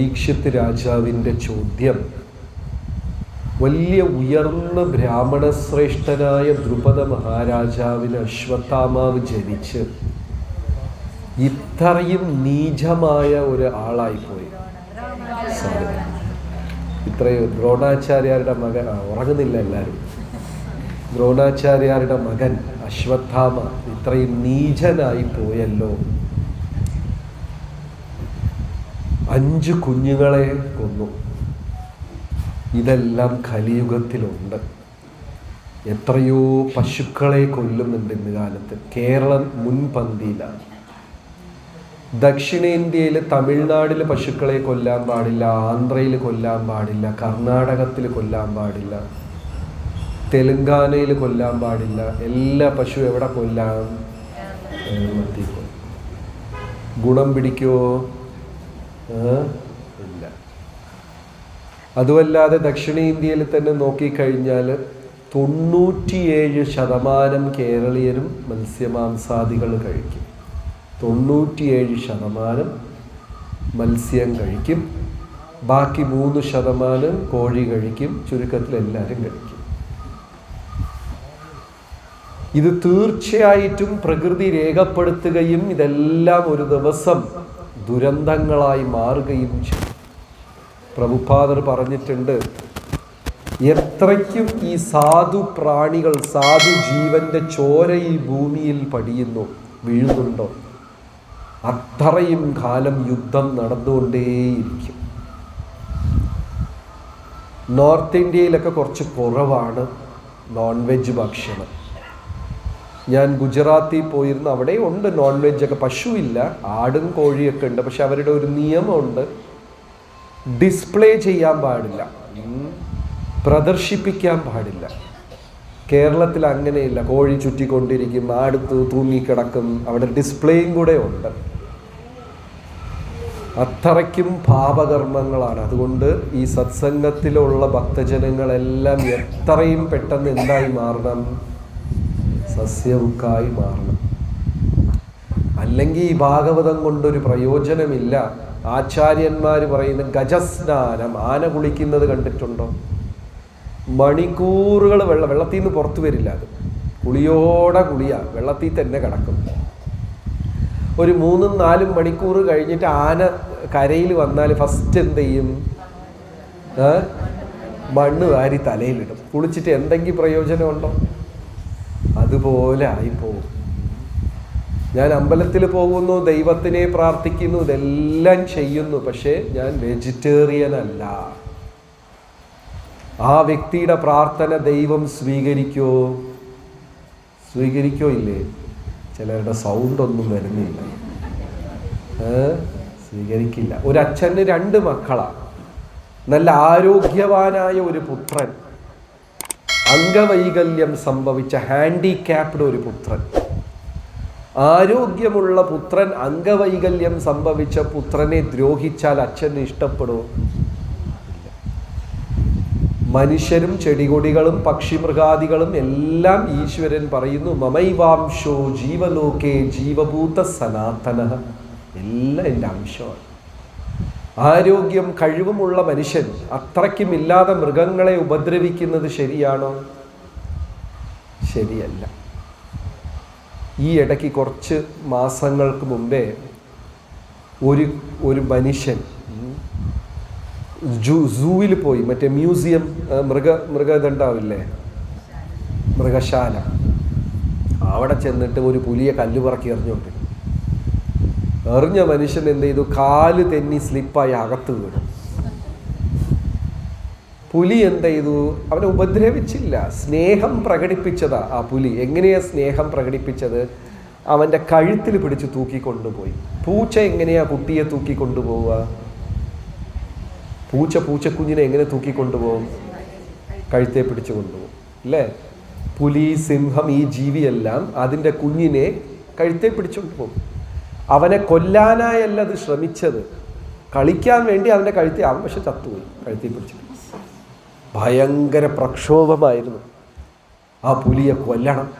പരീക്ഷത്ത് രാജാവിന്റെ ചോദ്യം. വലിയ ഉയർന്ന ബ്രാഹ്മണശ്രേഷ്ഠനായ ദ്രുപദ മഹാരാജാവിന് അശ്വത്ഥാമാവ് ജനിച്ച് ഇത്രയും നീചമായ ഒരു ആളായിപ്പോയി. സോറി ഇത്രയും ദ്രോണാചാര്യരുടെ മകൻ ഉറങ്ങുന്നില്ല എല്ലാവരും. ദ്രോണാചാര്യാരുടെ മകൻ അശ്വത്ഥാമ ഇത്രയും നീചനായി പോയല്ലോ. അഞ്ച് കുഞ്ഞുങ്ങളെ കൊന്നു. ഇതെല്ലാം കലിയുഗത്തിലുണ്ട്. എത്രയോ പശുക്കളെ കൊല്ലുന്നുണ്ട് ഇന്ന് കാലത്ത്. കേരളം മുൻപന്തിയിലാണ്. ദക്ഷിണേന്ത്യയിൽ തമിഴ്നാട്ടിൽ പശുക്കളെ കൊല്ലാൻ പാടില്ല ആന്ധ്രയിൽ കൊല്ലാൻ പാടില്ല കർണാടകത്തിൽ കൊല്ലാൻ പാടില്ല തെലുങ്കാനയിൽ കൊല്ലാൻ പാടില്ല എല്ലാ പശു എവിടെ കൊല്ലാം. ഗുണം പിടിക്കുമോ? ഇല്ല. അതുമല്ലാതെ ദക്ഷിണേന്ത്യയിൽ തന്നെ നോക്കിക്കഴിഞ്ഞാൽ തൊണ്ണൂറ്റിയേഴ് ശതമാനം കേരളീയരും മത്സ്യമാംസാദികൾ കഴിക്കും. തൊണ്ണൂറ്റിയേഴ് ശതമാനം മത്സ്യം കഴിക്കും. ബാക്കി മൂന്ന് ശതമാനം കോഴി കഴിക്കും. ചുരുക്കത്തിൽ എല്ലാവരും കഴിക്കും. ഇത് തീർച്ചയായിട്ടും പ്രകൃതി രേഖപ്പെടുത്തുകയും ഇതെല്ലാം ഒരു ദിവസം ദുരന്തങ്ങളായി മാറുകയും ചെയ്യും പ്രഭുപാദർ പറഞ്ഞിട്ടുണ്ട് എത്രയ്ക്കും ഈ സാധു പ്രാണികൾ സാധു ജീവന്റെ ചോര ഈ ഭൂമിയിൽ പടിയുന്നു വീഴുന്നുണ്ടോ? അത്രയും കാലം യുദ്ധം നടന്നുകൊണ്ടേയിരിക്കും. നോർത്ത് ഇന്ത്യയിലൊക്കെ കുറച്ച് കുറവാണ് നോൺ വെജ് ഭക്ഷണം. ഞാൻ ഗുജറാത്തിൽ പോയിരുന്നു. അവിടെ ഉണ്ട് നോൺ വെജ് ഒക്കെ. പശു ഇല്ല ആടും കോഴിയൊക്കെ ഉണ്ട്. പക്ഷെ അവരുടെ ഒരു നിയമമുണ്ട്. ഡിസ്പ്ലേ ചെയ്യാൻ പാടില്ല. പ്രദർശിപ്പിക്കാൻ പാടില്ല. കേരളത്തിൽ അങ്ങനെയില്ല. കോഴി ചുറ്റിക്കൊണ്ടിരിക്കും. ആടുത്ത് തൂങ്ങിക്കിടക്കും. അവിടെ ഡിസ്പ്ലേയും കൂടെ ഉണ്ട്. അത്രയ്ക്കും പാപകർമ്മങ്ങളാണ്. അതുകൊണ്ട് ഈ സത്സംഗത്തിലുള്ള ഭക്തജനങ്ങളെല്ലാം എത്രയും പെട്ടെന്ന് എന്തായി മാറണം? സസ്യവുക്കായി മാറണം. അല്ലെങ്കിൽ ഈ ഭാഗവതം കൊണ്ടൊരു പ്രയോജനമില്ല. ആചാര്യന്മാർ പറയുന്ന ഗജസ്നാനം ആന കുളിക്കുന്നത് കണ്ടിട്ടുണ്ടോ? മണിക്കൂറുകൾ വെള്ള വെള്ളത്തിൽ നിന്ന് പുറത്തു വരില്ല അത്. കുളിയോടെ കുളിയ വെള്ളത്തിൽ തന്നെ കിടക്കും. ഒരു മൂന്നും നാലും മണിക്കൂർ കഴിഞ്ഞിട്ട് ആന കരയിൽ വന്നാൽ ഫസ്റ്റ് എന്ത് ചെയ്യും? മണ്ണ് വാരി തലയിലിടും. കുളിച്ചിട്ട് എന്തെങ്കിലും പ്രയോജനമുണ്ടോ? അതുപോലെ ആയിപ്പോവും. ഞാൻ അമ്പലത്തിൽ പോകുന്നു ദൈവത്തിനെ പ്രാർത്ഥിക്കുന്നു ഇതെല്ലാം ചെയ്യുന്നു പക്ഷേ ഞാൻ വെജിറ്റേറിയൻ അല്ല. ആ വ്യക്തിയുടെ പ്രാർത്ഥന ദൈവം സ്വീകരിക്കോ? സ്വീകരിക്കോ ഇല്ലേ? ചിലരുടെ സൗണ്ട് ഒന്നും വരുന്നില്ല? സ്വീകരിക്കില്ല. ഒരു അച്ഛന് രണ്ട് മക്കളാണ് നല്ല ആരോഗ്യവാനായ ഒരു പുത്രൻ. അംഗവൈകല്യം സംഭവിച്ച ഹാൻഡിക്യാപ്ഡ് ഒരു പുത്രൻ. ആരോഗ്യമുള്ള പുത്രൻ അംഗവൈകല്യം സംഭവിച്ച പുത്രനെ ദ്രോഹിച്ചാൽ അച്ഛന് ഇഷ്ടപ്പെടുമോ? മനുഷ്യരും ചെടികൊടികളും പക്ഷിമൃഗാദികളും എല്ലാം ഈശ്വരൻ പറയുന്നു മമൈവാംശോ ജീവലോകേ ജീവഭൂത സനാതന എല്ലാം എന്റെ അംശമാണ്. ആരോഗ്യം കഴിവുമുള്ള മനുഷ്യൻ അത്രയ്ക്കും ഇല്ലാതെ മൃഗങ്ങളെ ഉപദ്രവിക്കുന്നത് ശരിയാണോ? ശരിയല്ല. ഈ ഇടയ്ക്ക് കുറച്ച് മാസങ്ങൾക്ക് മുമ്പേ ഒരു ഒരു മനുഷ്യൻ ജൂ സൂവിൽ പോയി. മറ്റേ മ്യൂസിയം മൃഗ മൃഗ ഇതുണ്ടാവില്ലേ മൃഗശാല. അവിടെ ചെന്നിട്ട് ഒരു പുലിയെ കല്ലുപറക്കി പറക്കി എറിഞ്ഞോണ്ട് എറിഞ്ഞ മനുഷ്യൻ എന്ത് ചെയ്തു? കാൽ തെന്നി സ്ലിപ്പായി അകത്ത് വീണു. പുലി എന്ത് ചെയ്തു? അവനെ ഉപദ്രവിച്ചില്ല. സ്നേഹം പ്രകടിപ്പിച്ചതാ ആ പുലി. എങ്ങനെയാ സ്നേഹം പ്രകടിപ്പിച്ചത്? അവന്റെ കഴുത്തിൽ പിടിച്ച് തൂക്കിക്കൊണ്ടുപോയി. പൂച്ച എങ്ങനെയാ കുട്ടിയെ തൂക്കിക്കൊണ്ടുപോവുക? പൂച്ച പൂച്ചക്കുഞ്ഞിനെ എങ്ങനെ തൂക്കിക്കൊണ്ടുപോകും? കഴുത്തെ പിടിച്ചു കൊണ്ടുപോകും. അല്ലേ? പുലി സിംഹം ഈ ജീവിയെല്ലാം അതിന്റെ കുഞ്ഞിനെ കഴുത്തെ പിടിച്ചുകൊണ്ട് പോകും. അവനെ കൊല്ലാനായല്ല അത് ശ്രമിച്ചത്. കളിക്കാൻ വേണ്ടി അവന്റെ കഴുത്തി അവൻ പക്ഷെ ചത്തുപോയി കഴുത്തി പിടിച്ചു. ഭയങ്കര പ്രക്ഷോഭമായിരുന്നു. ആ പുലിയെ കൊല്ലണം.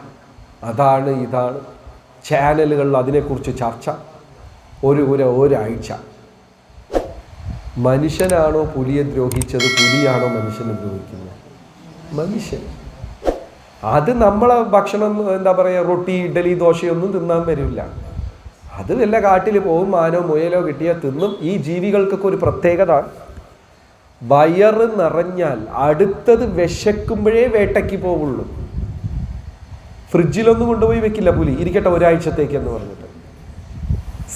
അതാണ് ഇതാണ് ചാനലുകളിൽ അതിനെക്കുറിച്ച് ചർച്ച. ഒരു ഒരു ഒരാഴ്ച. മനുഷ്യനാണോ പുലിയെ ദ്രോഹിച്ചത്? പുലിയാണോ മനുഷ്യനെ ദ്രോഹിക്കുന്നത്? മനുഷ്യൻ. അത് നമ്മളെ ഭക്ഷണം എന്താ പറയുക റൊട്ടി ഇഡലി ദോശയൊന്നും തിന്നാൻ വരില്ല. അത് വല്ല കാട്ടിൽ പോവും മാനോ മുയലോ കിട്ടിയാൽ തിന്നും. ഈ ജീവികൾക്കൊക്കെ ഒരു പ്രത്യേകത. വയറ് നിറഞ്ഞാൽ അടുത്തത് വിശക്കുമ്പോഴേ വേട്ടയ്ക്ക് പോവുള്ളൂ. ഫ്രിഡ്ജിലൊന്നും കൊണ്ടുപോയി വെക്കില്ല പുലി. ഇരിക്കട്ടെ ഒരാഴ്ചത്തേക്ക് എന്ന് പറഞ്ഞിട്ട്.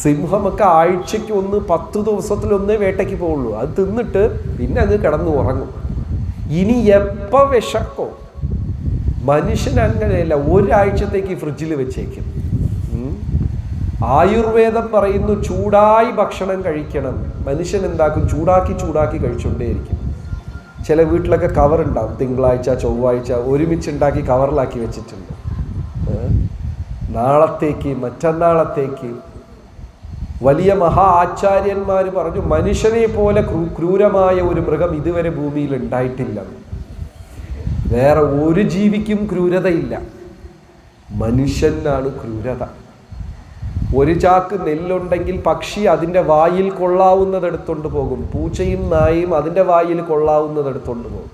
സിംഹമൊക്കെ ആഴ്ചയ്ക്ക് ഒന്ന് പത്ത് ദിവസത്തിലൊന്നേ വേട്ടയ്ക്ക് പോവുള്ളൂ. അത് തിന്നിട്ട് പിന്നെ അങ്ങ് കിടന്ന് ഉറങ്ങും. ഇനി എപ്പോൾ വിശക്കോ? മനുഷ്യൻ അങ്ങനെയല്ല. ഒരാഴ്ചത്തേക്ക് ഫ്രിഡ്ജിൽ വെച്ചേക്കും. ആയുർവേദം പറയുന്നു ചൂടായി ഭക്ഷണം കഴിക്കണം. മനുഷ്യൻ എന്താക്കും? ചൂടാക്കി ചൂടാക്കി കഴിച്ചുകൊണ്ടേയിരിക്കും. ചില വീട്ടിലൊക്കെ കവർ ഉണ്ടാവും. തിങ്കളാഴ്ച ചൊവ്വാഴ്ച ഒരുമിച്ച് ഉണ്ടാക്കി കവറിലാക്കി വെച്ചിട്ടുണ്ട്? നാളത്തേക്ക് മറ്റന്നാളത്തേക്ക്. വലിയ മഹാ ആചാര്യന്മാർ പറഞ്ഞു മനുഷ്യനെ പോലെ ക്രൂരമായ ഒരു മൃഗം ഇതുവരെ ഭൂമിയിൽ ഉണ്ടായിട്ടില്ല. വേറെ ഒരു ജീവിക്കും ക്രൂരതയില്ല. മനുഷ്യനാണ് ക്രൂരത. ഒരു ചാക്ക് നെല്ലുണ്ടെങ്കിൽ പക്ഷി അതിന്റെ വായിൽ കൊള്ളാവുന്നതെടുത്തുകൊണ്ട് പോകും. പൂച്ചയും നായും അതിന്റെ വായിൽ കൊള്ളാവുന്നതെടുത്തുകൊണ്ട് പോകും.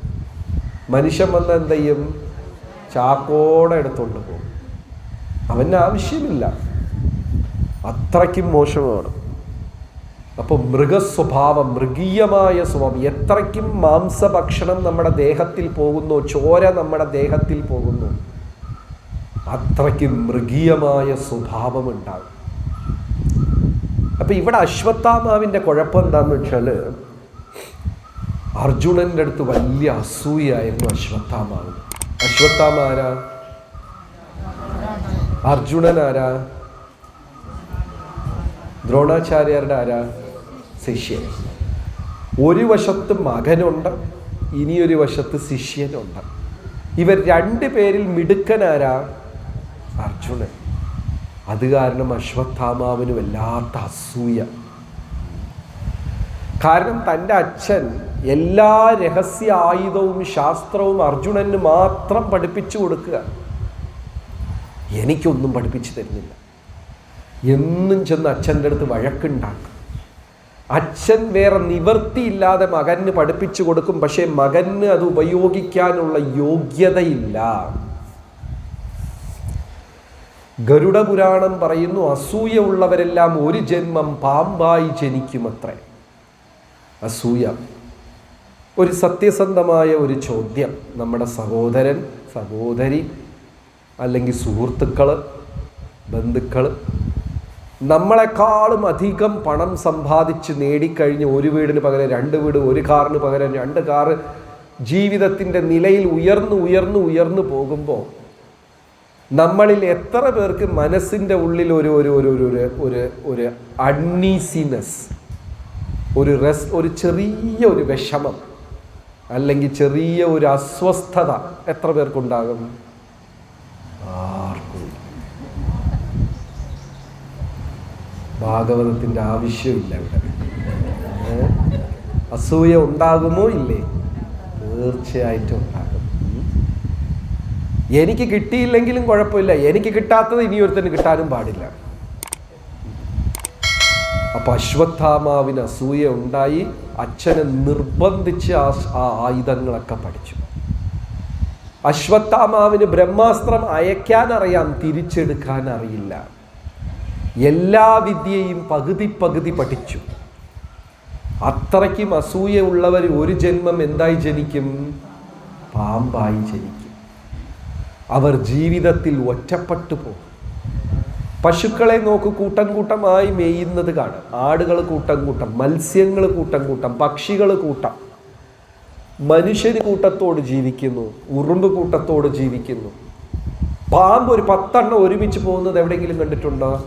മനുഷ്യൻ വന്ന് എന്ത് ചെയ്യും? ചാക്കോടെ എടുത്തുകൊണ്ട് പോകും. അവന് ആവശ്യമില്ല. അത്രയ്ക്കും മോശമാണ്. അപ്പോൾ മൃഗസ്വഭാവം മൃഗീയമായ സ്വഭാവം എത്രയ്ക്കും മാംസഭക്ഷണം നമ്മുടെ ദേഹത്തിൽ പോകുന്നു ചോര നമ്മുടെ ദേഹത്തിൽ പോകുന്നു അത്രയ്ക്കും മൃഗീയമായ സ്വഭാവം ഉണ്ടാകും അപ്പൊ ഇവിടെ അശ്വത്ഥാമാവിന്റെ കുഴപ്പം എന്താന്ന് വെച്ചാൽ അർജുനന്റെ അടുത്ത് വലിയ അസൂയായിരുന്നു അശ്വത്ഥാമാവ്. അശ്വത്ഥാമ ആരാ? അർജുനൻ ആരാ? ദ്രോണാചാര്യരുടെ ആരാ? ശിഷ്യൻ. ഒരു വശത്ത് മകനുണ്ട് ഇനിയൊരു വശത്ത് ശിഷ്യനുണ്ട്. ഇവർ രണ്ട് പേരിൽ മിടുക്കനാരാ? അർജുനൻ. അത് കാരണം അശ്വത്ഥാമാവിന് വല്ലാത്ത അസൂയ. കാരണം തന്റെ അച്ഛൻ എല്ലാ രഹസ്യ ആയുധവും ശാസ്ത്രവും അർജുനന് മാത്രം പഠിപ്പിച്ചു കൊടുക്കുക. എനിക്കൊന്നും പഠിപ്പിച്ചു തരുന്നില്ല. എന്നും ചെന്ന് അച്ഛന്റെ അടുത്ത് വഴക്കുണ്ടാക്കും. അച്ഛൻ വേറെ നിവർത്തിയില്ലാതെ മകന് പഠിപ്പിച്ചു കൊടുക്കും പക്ഷേ മകന് അത് ഉപയോഗിക്കാനുള്ള യോഗ്യതയില്ല. ഗരുഡ പുരാണം പറയുന്നു അസൂയ ഉള്ളവരെല്ലാം ഒരു ജന്മം പാമ്പായി ജനിക്കുമത്രേ. അസൂയ. ഒരു സത്യസന്ധമായ ഒരു ചോദ്യം. നമ്മുടെ സഹോദരൻ സഹോദരി അല്ലെങ്കിൽ സുഹൃത്തുക്കൾ ബന്ധുക്കൾ നമ്മളെക്കാളും അധികം പണം സമ്പാദിച്ച് നേടിക്കഴിഞ്ഞ് ഒരു വീടിന് പകരം രണ്ട് വീട് ഒരു കാറിന് പകരം രണ്ട് കാറ് ജീവിതത്തിന്റെ നിലയിൽ ഉയർന്നു ഉയർന്നു ഉയർന്നു പോകുമ്പോൾ നമ്മളിൽ എത്ര പേർക്ക് മനസ്സിന്റെ ഉള്ളിൽ ഒരു ഒരു ഒരു ഒരു ഒരു ഒരു അൺഈസിനെസ് ഒരു റെസ് ഒരു ചെറിയ ഒരു വിഷമം അല്ലെങ്കിൽ ചെറിയ ഒരു അസ്വസ്ഥത എത്ര പേർക്കുണ്ടാകും? ഭാഗവതത്തിന്റെ ആവശ്യമില്ല ഇവിടെ. അസൂയ ഉണ്ടാകുമോ? ഇല്ലേ. തീർച്ചയായിട്ടും ഉണ്ടാകും. എനിക്ക് കിട്ടിയില്ലെങ്കിലും കുഴപ്പമില്ല. എനിക്ക് കിട്ടാത്തത് ഇനി ഒരുത്തന് കിട്ടാനും പാടില്ല. അപ്പൊ അശ്വത്ഥാമാവിന് അസൂയ ഉണ്ടായി. അച്ഛനെ നിർബന്ധിച്ച് ആ ആ ആയുധങ്ങളൊക്കെ പഠിച്ചു. അശ്വത്ഥാമാവിന് ബ്രഹ്മാസ്ത്രം അയക്കാൻ അറിയാം തിരിച്ചെടുക്കാൻ അറിയില്ല. എല്ലാ വിദ്യയും പകുതി പകുതി പഠിച്ചു. അത്രയ്ക്കും അസൂയ ഉള്ളവർ ഒരു ജന്മം എന്തായി ജനിക്കും? പാമ്പായി ജനിക്കും. അവർ ജീവിതത്തിൽ ഒറ്റപ്പെട്ടു പോകും. പശുക്കളെ നോക്ക് കൂട്ടം കൂട്ടമായി മേയുന്നത് കാണാം. ആടുകൾ കൂട്ടം കൂട്ടം മത്സ്യങ്ങൾ കൂട്ടം കൂട്ടം പക്ഷികൾ കൂട്ടം. മനുഷ്യർ കൂട്ടത്തോട് ജീവിക്കുന്നു ഉറുമ്പ് കൂട്ടത്തോട് ജീവിക്കുന്നു. പാമ്പ് ഒരു പത്തെണ്ണം ഒരുമിച്ച് പോകുന്നത് എവിടെയെങ്കിലും കണ്ടിട്ടുണ്ടോ?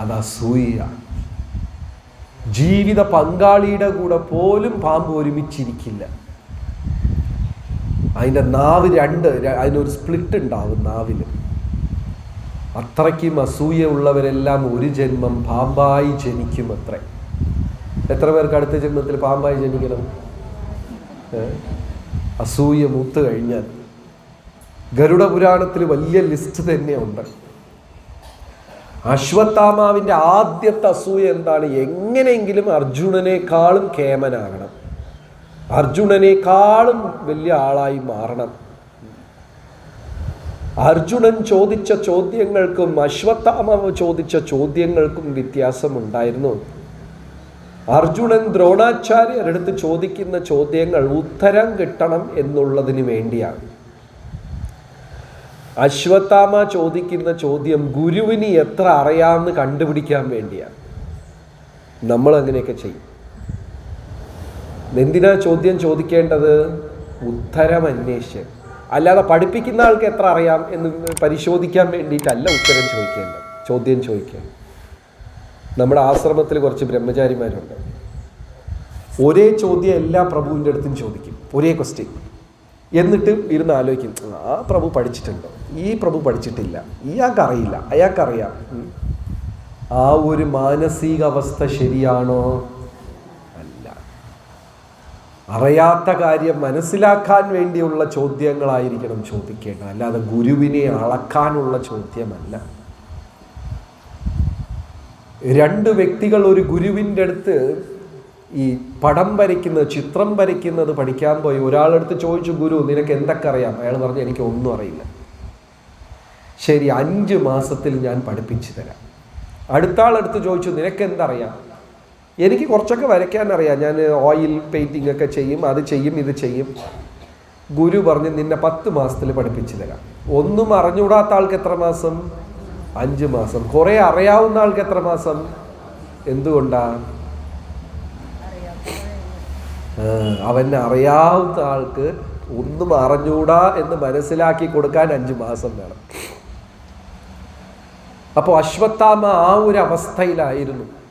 അത് അസൂയ ജീവിത പങ്കാളിയുടെ കൂടെ പോലും പാമ്പ് ഒരുമിച്ചിരിക്കില്ല. അതിന്റെ നാവ് രണ്ട് അതിനൊരു സ്പ്ലിറ്റ് ഉണ്ടാവും നാവിന് അത്രയ്ക്കും അസൂയ ഉള്ളവരെല്ലാം ഒരു ജന്മം പാമ്പായി ജനിക്കും അത്രേ എത്ര പേർക്ക് അടുത്ത ജന്മത്തിൽ പാമ്പായി ജനിക്കണം? അസൂയ മൂത്ത് കഴിഞ്ഞാൽ. ഗരുഡ പുരാണത്തിൽ വലിയ ലിസ്റ്റ് തന്നെയുണ്ട്. അശ്വത്ഥാമാവിന്റെ ആദ്യത്തെ അസൂയ എന്താണ്? എങ്ങനെയെങ്കിലും അർജുനനേക്കാളും കേമനാകണം. അർജുനനേക്കാളും വലിയ ആളായി മാറണം. അർജുനൻ ചോദിച്ച ചോദ്യങ്ങൾക്കും അശ്വത്ഥാമ ചോദിച്ച ചോദ്യങ്ങൾക്കും വ്യത്യാസമുണ്ടായിരുന്നു. അർജുനൻ ദ്രോണാചാര്യരെടുത്ത് ചോദിക്കുന്ന ചോദ്യങ്ങൾ ഉത്തരം കിട്ടണം എന്നുള്ളതിന് വേണ്ടിയാണ്. അശ്വത്ഥാമ ചോദിക്കുന്ന ചോദ്യം ഗുരുവിന് എത്ര അറിയാമെന്ന് കണ്ടുപിടിക്കാൻ വേണ്ടിയാണ്. നമ്മൾ അങ്ങനെയൊക്കെ ചെയ്യും. എന്തിനാ ചോദ്യം ചോദിക്കേണ്ടത്? ഉത്തരം അന്വേഷിച്ച് അല്ലാതെ പഠിപ്പിക്കുന്ന ആൾക്ക് എത്ര അറിയാം എന്ന് പരിശോധിക്കാൻ വേണ്ടിയിട്ടല്ല ഉത്തരം ചോദിക്കേണ്ടത്. ചോദ്യം ചോദിക്കുക നമ്മുടെ ആശ്രമത്തിൽ കുറച്ച് ബ്രഹ്മചാരിമാരുണ്ട്. ഒരേ ചോദ്യം എല്ലാ പ്രഭുവിന്റെ അടുത്തും ചോദിക്കും. ഒരേ ക്വസ്റ്റ്യൻ എന്നിട്ട് ഇരുന്ന് ആലോചിക്കും. ആ പ്രഭു പഠിച്ചിട്ടുണ്ടോ? ഈ പ്രഭു പഠിച്ചിട്ടില്ല. ഇയാൾക്കറിയില്ല. അയാൾക്കറിയാം. ആ ഒരു മാനസികാവസ്ഥ ശരിയാണോ? അറിയാത്ത കാര്യം മനസ്സിലാക്കാൻ വേണ്ടിയുള്ള ചോദ്യങ്ങളായിരിക്കണം ചോദിക്കേണ്ടത്. അല്ലാതെ ഗുരുവിനെ അളക്കാനുള്ള ചോദ്യമല്ല. രണ്ട് വ്യക്തികൾ ഒരു ഗുരുവിന്റെ അടുത്ത് ഈ പടം വരയ്ക്കുന്നത് ചിത്രം വരയ്ക്കുന്നത് പഠിക്കാൻ പോയി. ഒരാളെടുത്ത് ചോദിച്ചു ഗുരു നിനക്ക് എന്തൊക്കെ അറിയാം? അയാൾ പറഞ്ഞു എനിക്ക് ഒന്നും അറിയില്ല. ശരി അഞ്ച് മാസത്തിൽ ഞാൻ പഠിപ്പിച്ചു തരാം. അടുത്ത ആളെടുത്ത് ചോദിച്ചു നിനക്ക് എന്തറിയാം? എനിക്ക് കുറച്ചൊക്കെ വരയ്ക്കാൻ അറിയാം ഞാൻ ഓയിൽ പെയിന്റിംഗ് ഒക്കെ ചെയ്യും അത് ചെയ്യും ഇത് ചെയ്യും. ഗുരു പറഞ്ഞ് നിന്നെ പത്ത് മാസത്തിൽ പഠിപ്പിച്ചു തരാം. ഒന്നും അറിഞ്ഞുകൂടാത്ത ആൾക്ക് എത്ര മാസം? അഞ്ച് മാസം. കുറേ അറിയാവുന്ന ആൾക്ക് എത്ര മാസം? എന്തുകൊണ്ടാ? അവനെ അറിയാവുന്ന ആൾക്ക് ഒന്നും അറിഞ്ഞൂടാ എന്ന് മനസ്സിലാക്കി കൊടുക്കാൻ അഞ്ച് മാസം വേണം. അപ്പോൾ അശ്വത്ഥാമ ആ ഒരു അവസ്ഥയിലായിരുന്നു.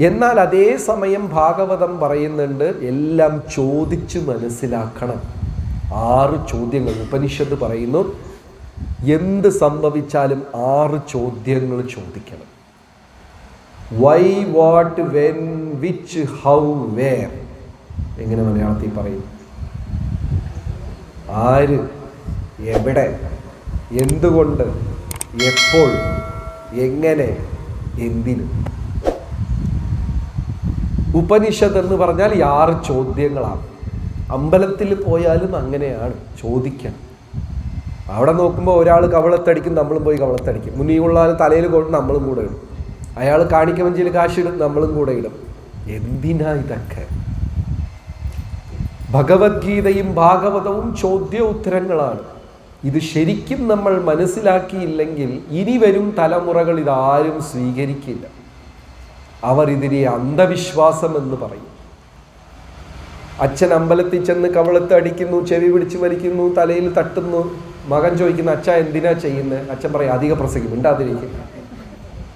എന്നാൽ അതേ സമയം ഭാഗവതം പറയുന്നുണ്ട് എല്ലാം ചോദിച്ചു മനസ്സിലാക്കണം. ആറ് ചോദ്യങ്ങൾ. ഉപനിഷത്ത് പറയുന്നു എന്ത് സംഭവിച്ചാലും ആറ് ചോദ്യങ്ങൾ ചോദിക്കണം. Why what when which how where എങ്ങനെ മലയാളത്തിൽ പറയും? ആര് എവിടെ എന്തുകൊണ്ട് എപ്പോൾ എങ്ങനെ എന്തിന്? ഉപനിഷത്ത് എന്ന് പറഞ്ഞാൽ ആറ് ചോദ്യങ്ങളാണ്. അമ്പലത്തിൽ പോയാലും അങ്ങനെയാണ് ചോദിക്കണം അവിടെ നോക്കുമ്പോൾ ഒരാൾ കവളത്തടിക്കും നമ്മളും പോയി കവളത്തടിക്കും. മുന്നിലുള്ള ആൾ തലയിൽ കൊണ്ട് നമ്മളും കൂടെ ഇടും. അയാൾ കാണിക്കവഞ്ചിയിൽ കാശിടും നമ്മളും കൂടെ ഇടും. എന്തിനാ ഇതൊക്കെ? ഭഗവത്ഗീതയും ഭാഗവതവും ചോദ്യ ഉത്തരങ്ങളാണ് ഇത് ശരിക്കും നമ്മൾ മനസ്സിലാക്കിയില്ലെങ്കിൽ ഇനി വരും തലമുറകൾ ഇതാരും സ്വീകരിക്കില്ല. അവർ ഇതിനെ അന്ധവിശ്വാസം എന്ന് പറയും. അച്ഛൻ അമ്പലത്തിൽ ചെന്ന് കവളത്ത് അടിക്കുന്നു ചെവി പിടിച്ച് വലിക്കുന്നു തലയിൽ തട്ടുന്നു. മകൻ ചോദിക്കുന്നു അച്ഛ എന്തിനാ ചെയ്യുന്നത് അച്ഛൻ പറയും അധിക പ്രസംഗം ഉണ്ടാതിരിക്കും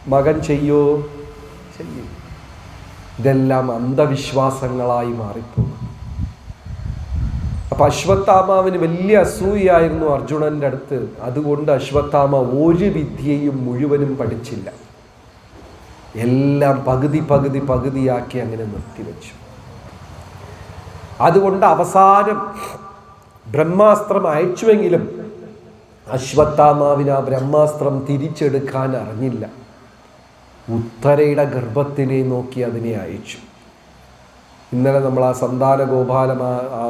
മകൻ ചെയ്യോ? ചെയ്യും. ഇതെല്ലാം അന്ധവിശ്വാസങ്ങളായി മാറിപ്പോകും. അപ്പൊ അശ്വത്ഥാമാവിന് വലിയ അസൂയായിരുന്നു അർജുനന്റെ അടുത്ത്. അതുകൊണ്ട് അശ്വത്ഥാമ ഒരു വിദ്യയും മുഴുവനും പഠിച്ചില്ല. എല്ലാം പകുതി പകുതി പകുതിയാക്കി അങ്ങനെ നിർത്തിവെച്ചു. അതുകൊണ്ട് അവസാനം ബ്രഹ്മാസ്ത്രം അയച്ചുവെങ്കിലും അശ്വത്ഥാമാവിന് ആ ബ്രഹ്മാസ്ത്രം തിരിച്ചെടുക്കാൻ അറിഞ്ഞില്ല. ഉത്തരയുടെ ഗർഭത്തിനെ നോക്കി അതിനെ അയച്ചു. ഇന്നലെ നമ്മൾ ആ സന്താന ഗോപാലം ആ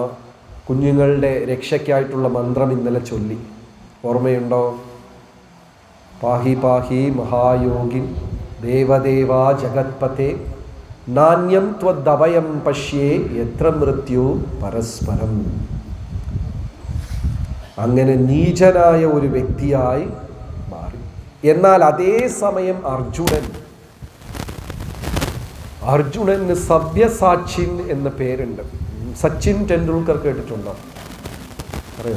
കുഞ്ഞുങ്ങളുടെ രക്ഷയ്ക്കായിട്ടുള്ള മന്ത്രം ഇന്നലെ ചൊല്ലി. ഓർമ്മയുണ്ടോ? പാഹി പാഹി മഹായോഗിൻ ദേവദേവാ ജഗത്പത്തെ നാണ്യം ത്വദ്വയം പശ്യേ എത്ര മൃത്യു പരസ്പരം. അങ്ങനെ നീചനായ ഒരു വ്യക്തിയായി മാറി. എന്നാൽ അതേ സമയം അർജുനൻ അർജുനന് സവ്യസാച്ചിൻ എന്ന പേരുണ്ട്. സച്ചിൻ ടെണ്ടുൽക്കർ കേട്ടിട്ടുണ്ടോ? അറിയോ?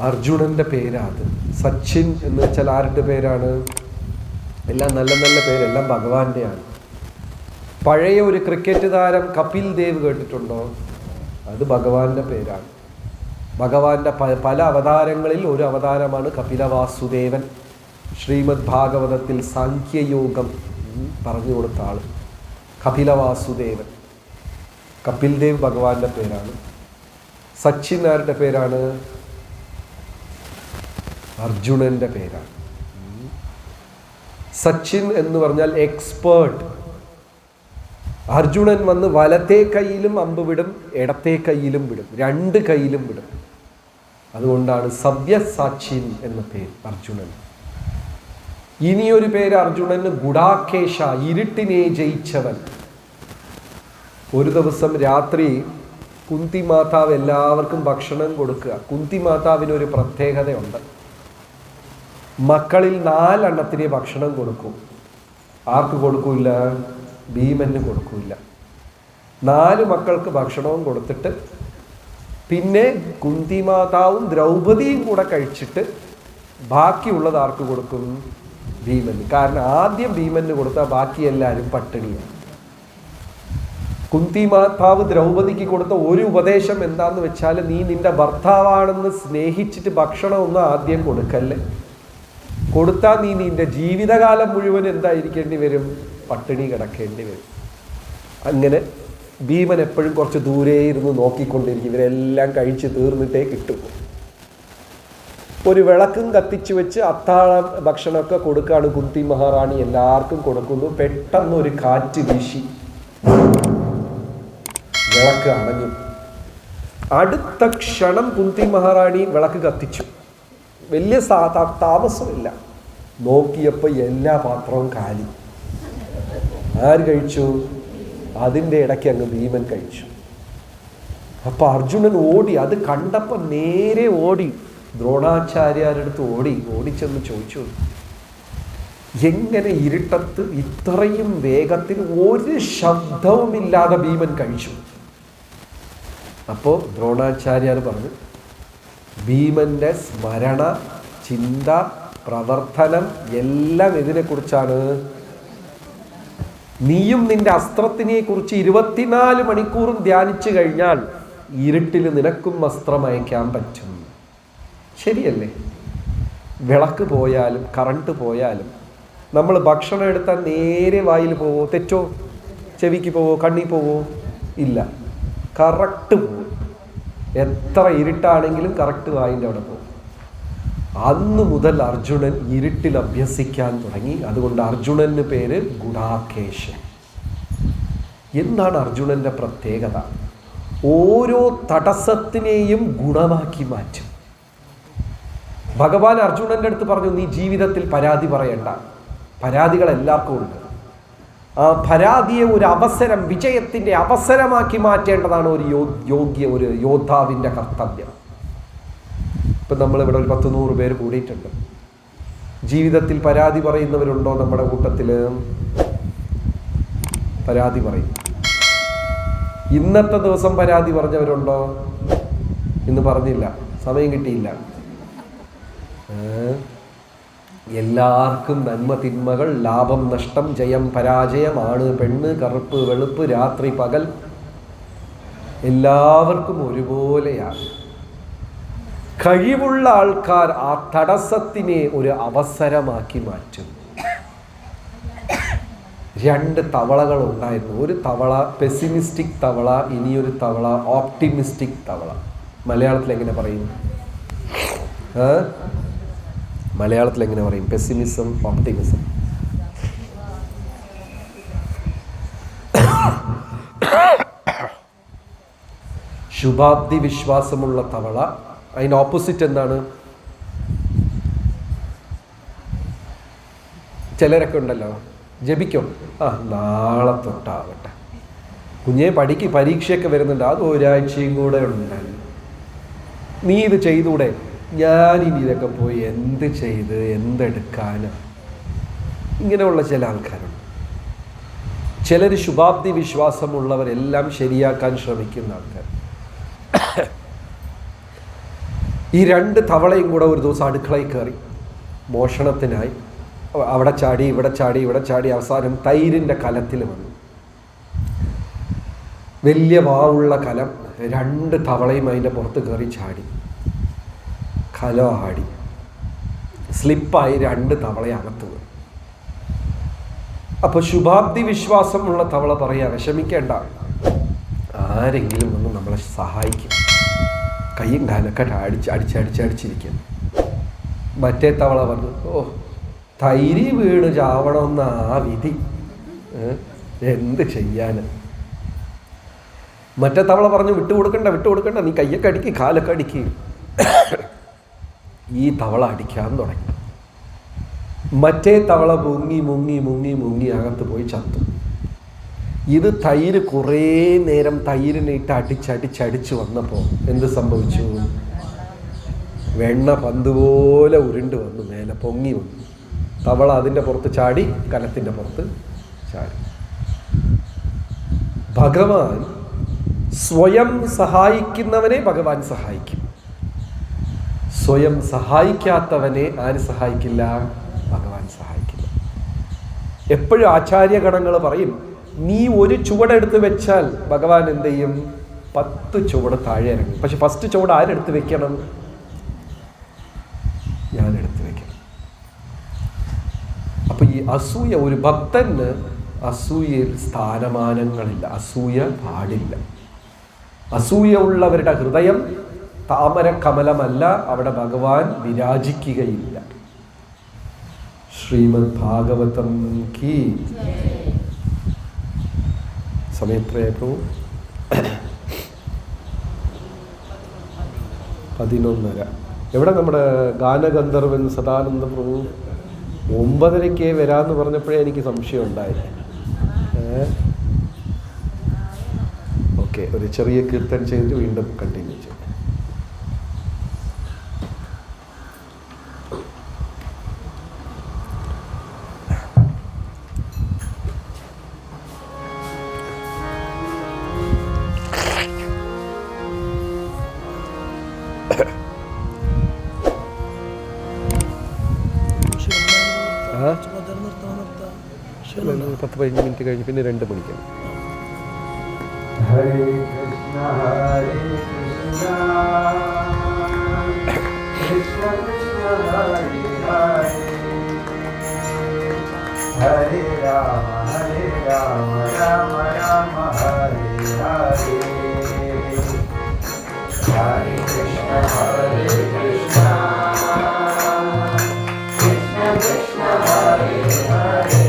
അർജുനന്റെ പേരാ അത് സച്ചിൻ എന്ന് വെച്ചാൽ ആരുടെ പേരാണ്? എല്ലാം നല്ല നല്ല പേരെല്ലാം ഭഗവാന്റെയാണ്. പഴയ ഒരു ക്രിക്കറ്റ് താരം കപിൽ ദേവ് കേട്ടിട്ടുണ്ടോ? അത് ഭഗവാന്റെ പേരാണ്. ഭഗവാന്റെ പല അവതാരങ്ങളിൽ ഒരു അവതാരമാണ് കപില വാസുദേവൻ. ശ്രീമദ് ഭാഗവതത്തിൽ സാഖ്യയോഗം പറഞ്ഞു കൊടുത്ത ആൾ കപില വാസുദേവൻ. കപിൽ ദേവ് ഭഗവാന്റെ പേരാണ്. സച്ചിൻ ആരുടെ പേരാണ്? അർജുനന്റെ പേരാണ്. സച്ചിൻ എന്ന് പറഞ്ഞാൽ എക്സ്പേർട്ട് അർജുനൻ വന്ന് വലത്തെ കൈയിലും അമ്പ് വിടും ഇടത്തെ കൈയിലും വിടും രണ്ട് കൈയിലും വിടും. അതുകൊണ്ടാണ് സവ്യസാച്ചിൻ എന്ന പേര് അർജുനൻ. ഇനിയൊരു പേര് അർജുനന് ഗുഡാക്കേശ ഇരുട്ടിനെ ജയിച്ചവൻ. ഒരു ദിവസം രാത്രി കുന്തി മാതാവ് എല്ലാവർക്കും ഭക്ഷണം കൊടുക്കുക. കുന്തി മാതാവിനൊരു പ്രത്യേകതയുണ്ട്. മക്കളിൽ നാലെണ്ണത്തിന് ഭക്ഷണം കൊടുക്കും. ആർക്ക് കൊടുക്കൂല ഭീമന് കൊടുക്കൂല നാല് മക്കൾക്ക് ഭക്ഷണവും കൊടുത്തിട്ട് പിന്നെ കുന്തി മാതാവും ദ്രൗപദിയും കൂടെ കഴിച്ചിട്ട് ബാക്കിയുള്ളത് ആർക്ക് കൊടുക്കും? ഭീമന്. കാരണം ആദ്യം ഭീമന് കൊടുത്താൽ ബാക്കി എല്ലാവരും പട്ടിണിയാണ് കുന്തി മാതാവ് ദ്രൗപദിക്ക് കൊടുത്ത ഒരു ഉപദേശം എന്താന്ന് വെച്ചാൽ നീ നിന്റെ ഭർത്താവാണെന്ന് സ്നേഹിച്ചിട്ട് ഭക്ഷണമൊന്നും ആദ്യം കൊടുക്കല്ലേ? കൊടുത്താൽ നീ നിന്റെ ജീവിതകാലം മുഴുവൻ എന്തായിരിക്കേണ്ടി വരും? പട്ടിണി കിടക്കേണ്ടി വരും. അങ്ങനെ ഭീമൻ എപ്പോഴും കുറച്ച് ദൂരെ ഇരുന്ന് നോക്കിക്കൊണ്ടിരിക്കും. ഇവരെല്ലാം കഴിച്ച് തീർന്നിട്ടേ കിട്ടും. ഒരു വിളക്കും കത്തിച്ചു വെച്ച് അത്താഴ ഭക്ഷണമൊക്കെ കൊടുക്കുകയാണ് കുന്തി മഹാറാണി. എല്ലാവർക്കും കൊടുക്കുന്നു. പെട്ടെന്ന് ഒരു കാറ്റ് വീശി. വിളക്ക് അണഞ്ഞു. അടുത്ത ക്ഷണം കുന്തി മഹാറാണി വിളക്ക് കത്തിച്ചു. വലിയ താമസമില്ല. നോക്കിയപ്പോൾ എല്ലാ പാത്രവും കാലി. ആര് കഴിച്ചു? അതിന്റെ ഇടയ്ക്ക് അങ്ങ് ഭീമൻ കഴിച്ചു. അപ്പൊ അർജുനൻ ഓടി അത് കണ്ടപ്പോൾ നേരെ ഓടി. ദ്രോണാചാര്യടുത്ത് ഓടി ഓടിച്ചെന്ന് ചോദിച്ചു. എങ്ങനെ ഇരുട്ടത്ത് ഇത്രയും വേഗത്തിൽ ഒരു ശബ്ദവുമില്ലാതെ ഭീമൻ കഴിച്ചു? അപ്പോൾ ദ്രോണാചാര്യർ പറഞ്ഞു ഭീമന്റെ സ്മരണ ചിന്ത പ്രവർത്തനം എല്ലാം ഇതിനെക്കുറിച്ചാണ് നീയും നിന്റെ അസ്ത്രത്തിനെ കുറിച്ച് ഇരുപത്തിനാല് മണിക്കൂറും ധ്യാനിച്ചു കഴിഞ്ഞാൽ ഇരുട്ടിൽ നിനക്കും വസ്ത്രം അയക്കാൻ പറ്റും. ശരിയല്ലേ? വിളക്ക് പോയാലും കറണ്ട് പോയാലും നമ്മൾ ഭക്ഷണം എടുത്താൽ നേരെ വായിൽ പോവോ? തെറ്റോ? ചെവിക്ക് പോവോ? കണ്ണി പോവോ? ഇല്ല. കറക്റ്റ് പോവും. എത്ര ഇരുട്ടാണെങ്കിലും കറക്റ്റ് വായിന്റെ അവിടെ പോകും അന്ന് മുതൽ അർജുനൻ ഇരുട്ടിൽ അഭ്യസിക്കാൻ തുടങ്ങി. അതുകൊണ്ട് അർജുനന് പേര് ഗുണാകേശൻ. എന്താണ് അർജുനന്റെ പ്രത്യേകത. ഓരോ തടസ്സത്തിനെയും ഗുണമാക്കി മാറ്റും. ഭഗവാൻ അർജുനന്റെ അടുത്ത് പറഞ്ഞു നീ ജീവിതത്തിൽ പരാതി പറയണ്ട. പരാതികൾ എല്ലാവർക്കും ഉണ്ട്. ആ പരാതിയെ ഒരു അവസരം വിജയത്തിന്റെ അവസരമാക്കി മാറ്റേണ്ടതാണ് ഒരു യോഗ്യ ഒരു യോദ്ധാവിന്റെ കർത്തവ്യം. ഇപ്പം നമ്മളിവിടെ ഒരു പത്ത് നൂറ് പേര് കൂടിയിട്ടുണ്ട്. ജീവിതത്തിൽ പരാതി പറയുന്നവരുണ്ടോ നമ്മുടെ കൂട്ടത്തിൽ? പരാതി പറയും. ഇന്നത്തെ ദിവസം പരാതി പറഞ്ഞവരുണ്ടോ? ഇന്ന് പറഞ്ഞില്ല. സമയം കിട്ടിയില്ല? എല്ലാവർക്കും നന്മ തിന്മകൾ ലാഭം നഷ്ടം ജയം പരാജയം ആണ് പെണ്ണ് കറുപ്പ് വെളുപ്പ് രാത്രി പകൽ എല്ലാവർക്കും ഒരുപോലെയാണ്. കഴിവുള്ള ആൾക്കാർ ആ തടസ്സത്തിനെ ഒരു അവസരമാക്കി മാറ്റും രണ്ട് തവളകൾ ഉണ്ടായിരുന്നു. ഒരു തവള പെസിമിസ്റ്റിക് തവള ഇനിയൊരു തവള ഓപ്റ്റിമിസ്റ്റിക് തവള. മലയാളത്തിൽ എങ്ങനെ പറയും? മലയാളത്തിൽ എങ്ങനെ പറയും? പെസിമിസം ഓപ്റ്റിമിസം ശുഭാപ്തി വിശ്വാസമുള്ള തവള അതിന്റെ ഓപ്പോസിറ്റ് എന്താണ്? ചിലരൊക്കെ ഉണ്ടല്ലോ ജപിക്കും. ആ നാളെ തൊട്ടാവട്ടെ. കുഞ്ഞെ പഠിക്ക് പരീക്ഷയൊക്കെ വരുന്നുണ്ട്. അത് ഒരാഴ്ചയും കൂടെ ഉണ്ട് നീ ഇത് ചെയ്തൂടെ? ഞാനിനി ഇതൊക്കെ പോയി എന്ത് ചെയ്ത് എന്തെടുക്കാനാ. ഇങ്ങനെയുള്ള ചില ആൾക്കാരുണ്ട്. ചിലർ ശുഭാപ്തി വിശ്വാസമുള്ളവരെല്ലാം ശരിയാക്കാൻ ശ്രമിക്കുന്ന ആൾക്കാർ ഈ രണ്ട് തവളയും കൂടെ ഒരു ദിവസം അടുക്കളയിൽ കയറി. മോഷണത്തിനായി. അവ- അവിടെ ചാടി ഇവിടെ ചാടി ഇവിടെ ചാടി അവസാനം തൈരിന്റെ കലത്തിൽ വന്നു. വലിയ വാവുള്ള കലം രണ്ട് തവളയും അതിന്റെ പുറത്ത് കയറി ചാടി. കലം ആടി. സ്ലിപ്പായി രണ്ട് തവളയെ അകത്ത് അപ്പോൾ ശുഭാബ്ദി വിശ്വാസമുള്ള തവള പറയാ വിഷമിക്കേണ്ട. ആരെങ്കിലും ഒന്ന് നമ്മളെ സഹായിക്കും. കയ്യും കാലൊക്കെ അടിച്ച് അടിച്ച് അടിച്ച് അടിച്ചിരിക്കുന്നു. മറ്റേ തവള പറഞ്ഞു ഓ തൈരി വീണ് ചാവണമെന്ന ആ വിധി. എന്ത് ചെയ്യാന്? മറ്റേ തവള പറഞ്ഞു വിട്ടു കൊടുക്കണ്ട വിട്ടു കൊടുക്കണ്ട നീ കയ്യൊക്കെ അടിക്ക് കാലൊക്കെ അടിക്ക്. ഈ തവള അടിക്കാൻ തുടങ്ങി. മറ്റേ തവള മുങ്ങി മുങ്ങി മുങ്ങി മുങ്ങി അകത്ത് പോയി ചത്തു. ഇത് തൈര് കുറേ നേരം തൈരിനിട്ട് അടിച്ചടിച്ചടിച്ച് വന്നപ്പോൾ എന്ത് സംഭവിച്ചു? വെണ്ണ പന്ത് പോലെ ഉരുണ്ട് വന്നു മേലെ പൊങ്ങി വന്നു. തവള അതിന്റെ പുറത്ത് ചാടി കലത്തിന്റെ പുറത്ത് ചാടി. ഭഗവാൻ സ്വയം സഹായിക്കുന്നവനെ ഭഗവാൻ സഹായിക്കും. സ്വയം സഹായിക്കാത്തവനെ ആര് സഹായിക്കില്ല? ഭഗവാൻ സഹായിക്കില്ല എപ്പോഴും ആചാര്യഗണങ്ങൾ പറയും നീ ഒരു ചുവടെടുത്ത് വെച്ചാൽ ഭഗവാൻ എന്ത് ചെയ്യും? പത്ത് ചുവട് താഴെ ഇറങ്ങും. പക്ഷെ ഫസ്റ്റ് ചുവട് ആരെടുത്ത് വെക്കണം? ഞാൻ എടുത്ത് വെക്കണം. അപ്പൊ ഈ അസൂയ ഒരു ഭക്തന് അസൂയയിൽ സ്ഥാനമാനങ്ങളില്ല. അസൂയ പാടില്ല. അസൂയ ഉള്ളവരുടെ ഹൃദയം താമര കമലമല്ല അവിടെ ഭഗവാൻ വിരാജിക്കുകയില്ല. ശ്രീമദ് ഭാഗവതം കീ സമയത്രയായിരുന്നു പതിനൊന്നര. എവിടെ നമ്മുടെ ഗാനഗന്ധർവൻ സദാനന്ദ പ്രഭു ഒമ്പതരയ്ക്ക് വരാമെന്ന് പറഞ്ഞപ്പോഴേ എനിക്ക് സംശയം ഉണ്ടായി. ഓക്കെ ഒരു ചെറിയ കീർത്തൻ ചെയ്തിട്ട് വീണ്ടും കണ്ടിന്യൂ ചെയ്യും. പത്ത് പതിനഞ്ച് മിനിറ്റ് കഴിഞ്ഞ് പിന്നെ രണ്ട് മണിക്കാണ് ഹരേ കൃഷ്ണ ഹരേ കൃഷ്ണ കൃഷ്ണ കൃഷ്ണ ഹരേ ഹരേ ഹരേ രാമ ഹരേ രാമ രാമ രാമ ഹരേ ഹരേ ഹരേ കൃഷ്ണ ഹരേ കൃഷ്ണ കൃഷ്ണ കൃഷ്ണ ഹരേ ഹരേ